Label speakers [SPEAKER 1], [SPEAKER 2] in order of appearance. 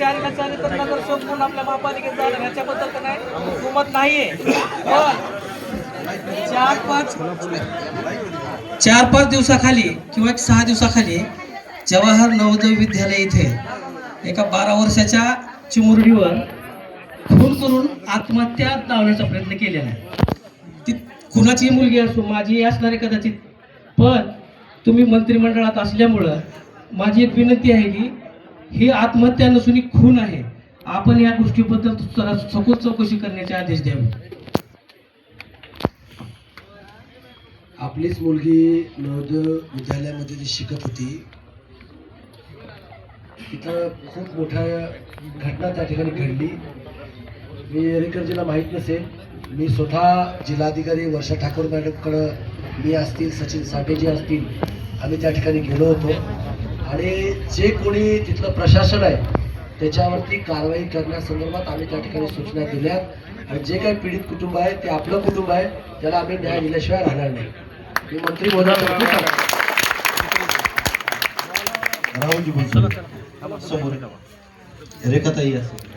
[SPEAKER 1] चारीला चालेल तर नगरसेवक आपल्या महापालिकेत जाणार ह्याच्याबद्दल तर नाही दुमत नाहीये. पण चार पाच चार पाच दिवसाखाली किंवा एक सहा दिवसाखाली जवाहर नवोदय विद्यालय इथे एका बारा वर्षाच्या चिमुरडीवर खून करून आत्महत्या लावण्याचा प्रयत्न केलेला आहे. ती कुणाचीही मुलगी असो माझी असणारे कदाचित. पण तुम्ही मंत्रिमंडळात असल्यामुळं माझी एक विनंती आहे की ही आत्महत्या नसून ही खून आहे. आपण या गोष्टीबद्दल सखोल चौकशी करण्याचे आदेश द्यावे.
[SPEAKER 2] आपलीच मुलगी नवोदय विद्यालयामध्ये जी शिकत होती तिथं खूप मोठ्या घटना त्या ठिकाणी घडली. मी एरेकरजीला माहीत नसेल मी स्वतः जिल्हाधिकारी वर्षा ठाकूर मॅडमकडं मी असतील सचिन साठेजी असतील आम्ही त्या ठिकाणी गेलो होतो. आणि जे कोणी तिथलं प्रशासन आहे त्याच्यावरती कारवाई करण्यासंदर्भात आम्ही त्या ठिकाणी सूचना दिल्यात आणि जे काही पीडित कुटुंब आहे ते आपलं कुटुंब आहे त्याला आम्ही न्याय दिल्याशिवाय राहणार नाही. मी मंत्री महोदयांना
[SPEAKER 3] राहुलजी बोलतो. समोर. रेखाताई असेल